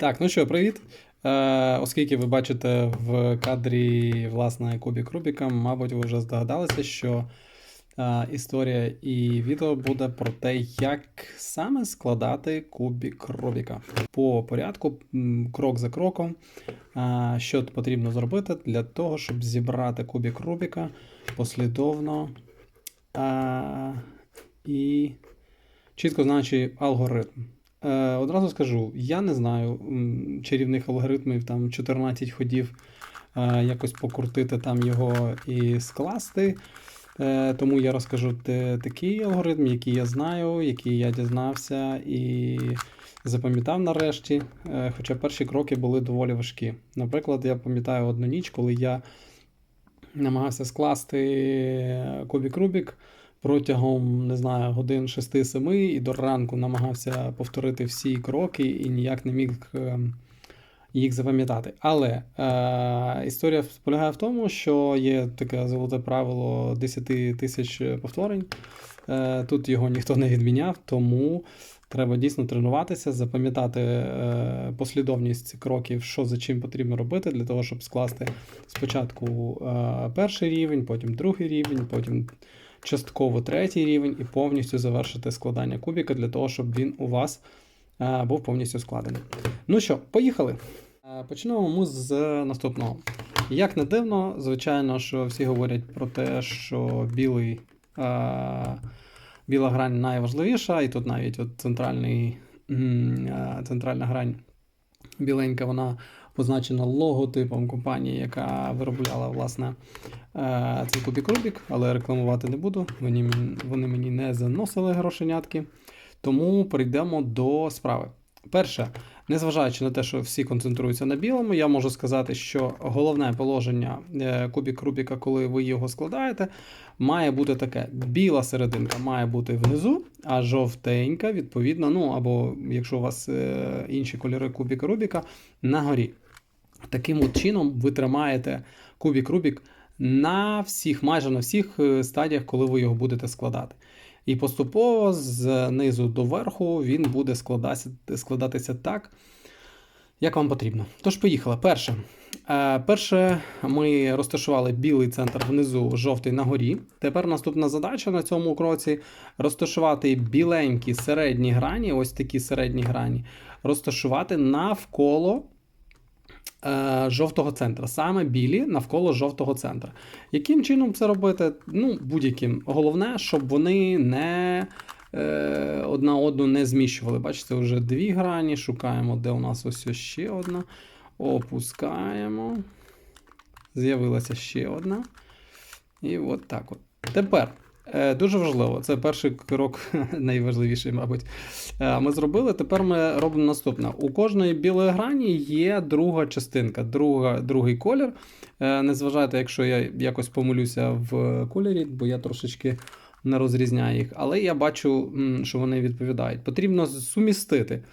Так, ну що, привіт. Е, оскільки ви бачите в кадрі власне кубік Рубіка, мабуть, ви вже здогадалися, що е, історія і відео буде про те, як саме складати кубік Рубіка. По порядку, крок за кроком, е, що потрібно зробити для того, щоб зібрати кубік Рубіка послідовно е, і чітко знаючи алгоритм. Е, одразу скажу, я не знаю чарівних алгоритмів, там 14 ходів, е, якось покрутити там його і скласти. Е, тому я розкажу такий алгоритм, який я знаю, який я дізнався і запам'ятав нарешті. Хоча перші кроки були доволі важкі. Наприклад, я пам'ятаю одну ніч, коли я намагався скласти кубік Рубік протягом не знаю, годин 6-7 і до ранку намагався повторити всі кроки і ніяк не міг е, їх запам'ятати. Але е, історія полягає в тому, що є таке золоте правило 10 тисяч повторень. Е, тут його ніхто не відміняв, тому треба дійсно тренуватися, запам'ятати е, послідовність кроків, що за чим потрібно робити, для того, щоб скласти спочатку е, перший рівень, потім другий рівень, потім частково третій рівень і повністю завершити складання кубіка для того, щоб він у вас е, був повністю складений. Ну що, поїхали. Е, Почнемо ми з наступного. Як не дивно, звичайно, що всі говорять про те, що білий, е, біла грань найважливіша, і тут навіть от центральний, центральна грань біленька, вона позначена логотипом компанії, яка виробляла власне е, цей кубік Рубік, але рекламувати не буду. Вони, вони мені не заносили грошенятки. Тому перейдемо до справи. Перше, незважаючи на те, що всі концентруються на білому, я можу сказати, що головне положення е, кубік Рубіка, коли ви його складаєте, має бути таке: біла серединка має бути внизу, а жовтенька, відповідно, ну або якщо у вас е, інші кольори кубіка Рубіка, на горі. Таким от чином ви тримаєте кубік Рубік на всіх, майже на всіх е, стадіях, коли ви його будете складати. І поступово з низу до верху він буде складатися, так, як вам потрібно. Тож, поїхали. Перше. Е, Перше, ми розташували білий центр внизу, жовтий на горі. Тепер наступна задача на цьому кроці розташувати біленькі середні грані, ось такі середні грані, розташувати навколо жовтого центра, саме білі навколо жовтого центра. Яким чином це робити? Ну, будь-яким. Головне, щоб вони не е, одна одну не зміщували. Бачите, вже дві грані. Шукаємо, де у нас ось ще одна. Опускаємо. З'явилася ще одна. І от так от. Тепер. Е, Дуже важливо, це перший крок, найважливіший, мабуть. Е, Ми зробили. Тепер ми робимо наступне. У кожної білої грані є друга частинка, друга, другий колір. Е, Не зважайте, якщо я якось помилюся в кольорі, бо я трошечки не розрізняю їх. Але я бачу, що вони відповідають. Потрібно сумістити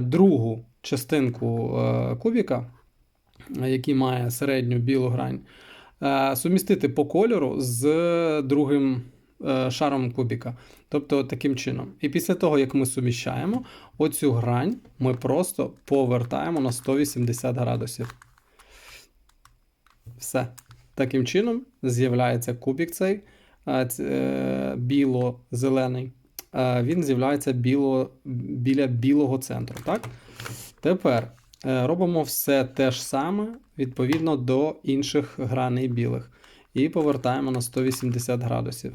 другу частинку кубіка, який має середню білу грань. Е, Сумістити по кольору з другим е, шаром кубіка. Тобто таким чином. І після того, як ми суміщаємо, оцю грань ми просто повертаємо на 180 градусів. Все. Таким чином з'являється кубік цей е, біло-зелений. Він з'являється біло, біля білого центру. Так? Тепер робимо все те ж саме відповідно до інших граней білих. І повертаємо на 180 градусів.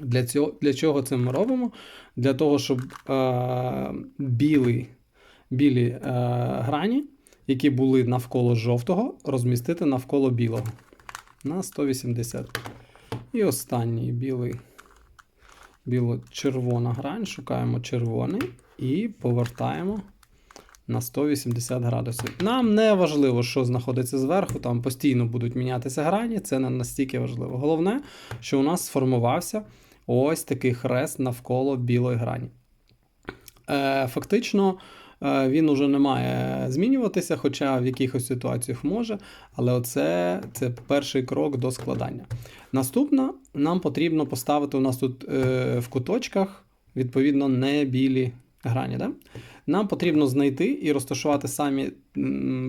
Для, цього, для чого це ми робимо? Для того, щоб е, білий, білі е, грані, які були навколо жовтого, розмістити навколо білого. На 180. І останній білий, біло-червона грань. Шукаємо червоний і повертаємо на 180 градусів. Нам не важливо, що знаходиться зверху, там постійно будуть мінятися грані, це не настільки важливо. Головне, що у нас сформувався ось такий хрест навколо білої грані. Е, фактично, е, він уже не має змінюватися, хоча в якихось ситуаціях може, але оце це перший крок до складання. Наступно нам потрібно поставити у нас тут е, в куточках, відповідно, не білі грані. Да? Нам потрібно знайти і розташувати самі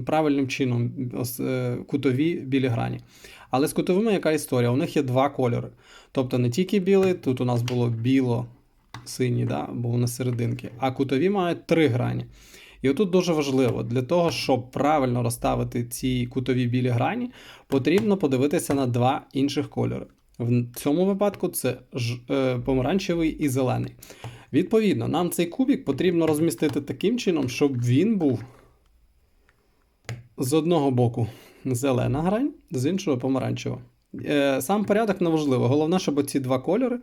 правильним чином е, кутові білі грані. Але з кутовими яка історія? У них є два кольори. Тобто не тільки білий, тут у нас було біло, синій, да, бо вони серединки, а кутові мають три грані. І отут дуже важливо, для того, щоб правильно розставити ці кутові білі грані, потрібно подивитися на два інших кольори. В цьому випадку це ж, е, помаранчевий і зелений. Відповідно, нам цей кубик потрібно розмістити таким чином, щоб він був з одного боку зелена грань, з іншого помаранчева. Е, Сам порядок не важливо. Головне, щоб ці два кольори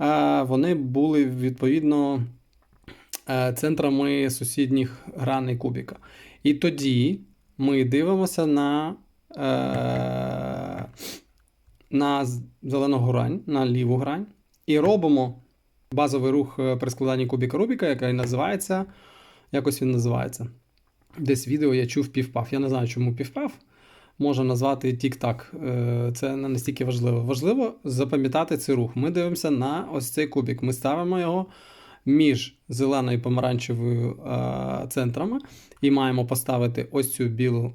е, вони були відповідно е, центрами сусідніх граней кубіка. І тоді ми дивимося на, на зелену грань, на ліву грань, і робимо базовий рух е, при складанні кубіка Рубіка, який називається. Якось він називається. Десь відео я чув півпав. Я не знаю, чому півпав. Можна назвати тік-так. Е, Це не настільки важливо. Важливо запам'ятати цей рух. Ми дивимося на ось цей кубик. Ми ставимо його між зеленою і помаранчевою е, центрами і маємо поставити ось цю білу,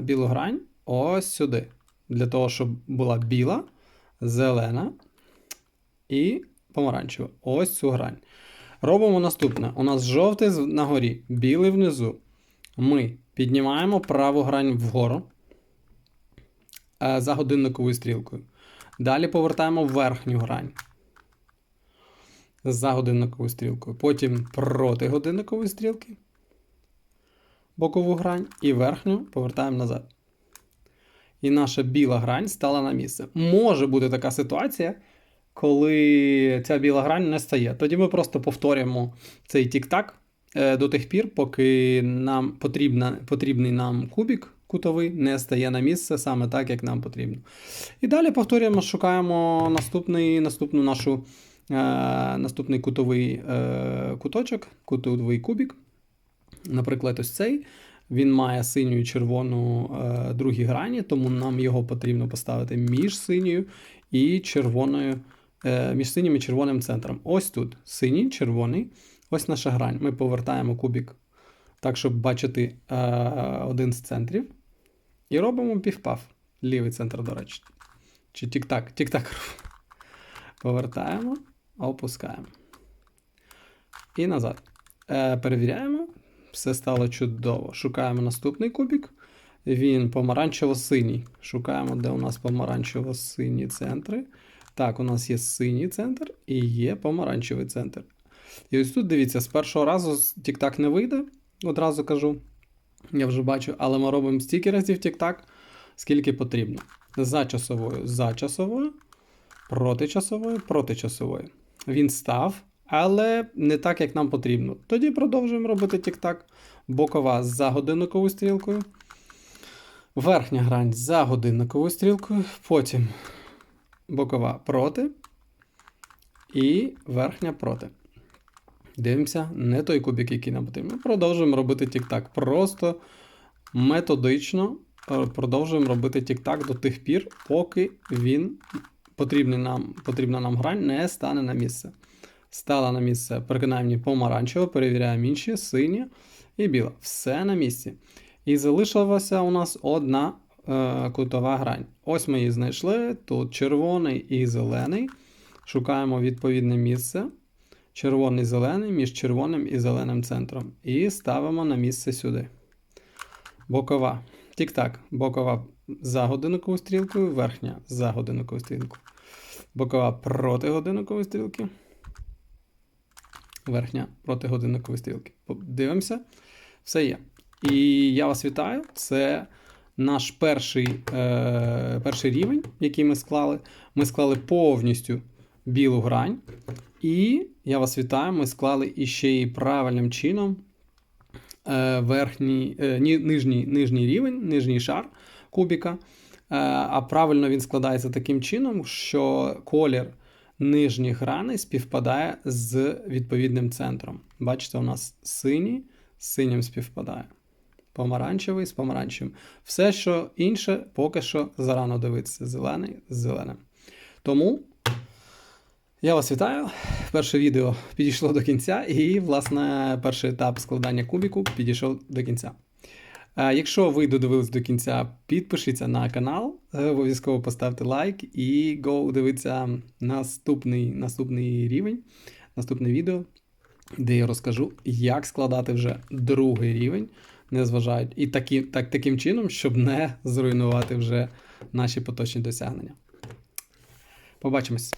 білу грань ось сюди. Для того, щоб була біла, зелена і помаранчева. Ось цю грань. Робимо наступне. У нас жовтий на горі, білий внизу. Ми піднімаємо праву грань вгору е, за годинниковою стрілкою. Далі повертаємо верхню грань за годинниковою стрілкою. Потім проти годинникової стрілки бокову грань і верхню повертаємо назад. І наша біла грань стала на місце. Може бути така ситуація, коли ця біла грань не стає. Тоді ми просто повторюємо цей тік-так е, до тих пір, поки нам потрібна, потрібний нам кубік кутовий не стає на місце саме так, як нам потрібно. І далі повторюємо, шукаємо наступний, наступну нашу, е, наступний кутовий е, куточок, кутовий кубік. Наприклад, ось цей. Він має синю і червону е, другі грані, тому нам його потрібно поставити між синьою і червоною, між синім і червоним центром. Ось тут синій, червоний, ось наша грань. Ми повертаємо кубік так, щоб бачити е, один з центрів. І робимо півпав. Лівий центр, до речі. Чи тік-так, тік-так. Повертаємо, опускаємо. І назад. Е, перевіряємо. Все стало чудово. Шукаємо наступний кубик. Він помаранчево-синій. Шукаємо, де у нас помаранчево-сині центри. Так, у нас є синій центр і є помаранчевий центр. І ось тут дивіться, з першого разу тік-так не вийде, одразу кажу. Я вже бачу, але ми робимо стільки разів тік-так, скільки потрібно. За часовою, за часовою, проти часовою, проти часовою. Він став, але не так, як нам потрібно. Тоді продовжуємо робити тік-так. Бокова за годинниковою стрілкою. Верхня грань за годинниковою стрілкою. Потім бокова проти. І верхня проти. Дивимося, не той кубик, який нам потрібен. Продовжуємо робити тік-так. Просто методично е, продовжуємо робити тік-так до тих пір, поки він потрібний нам, потрібна нам грань не стане на місце. Стала на місце, принаймні помаранчево, перевіряємо інші, синя і біла. Все на місці. І залишилася у нас одна е, кутова грань. Ось ми її знайшли. Тут червоний і зелений. Шукаємо відповідне місце. Червоний зелений між червоним і зеленим центром. І ставимо на місце сюди. Бокова. Тік-так. Бокова за годинниковою стрілкою, верхня за годинниковою стрілкою. Бокова проти годинникової стрілки. Верхня проти годинникової стрілки. Дивимося. Все є. І я вас вітаю. Це наш перший, е, перший рівень, який ми склали. Ми склали повністю білу грань. І я вас вітаю, ми склали іще і правильним чином е, верхній, е, нижній, нижній рівень, нижній шар кубіка. Е, а правильно він складається таким чином, що колір нижніх граней співпадає з відповідним центром. Бачите, у нас синій з синім співпадає. Помаранчевий з помаранчевим. Все, що інше, поки що зарано дивитися. Зелений з зеленим. Тому Я вас вітаю. Перше відео підійшло до кінця, і, власне, перший етап складання кубіку підійшов до кінця. Е, Якщо ви додивились до кінця, підпишіться на канал, е, обов'язково поставте лайк і go дивитися наступний, наступний рівень, наступне відео, де я розкажу, як складати вже другий рівень, не зважають, і такі, так, таким чином, щоб не зруйнувати вже наші поточні досягнення. Побачимось.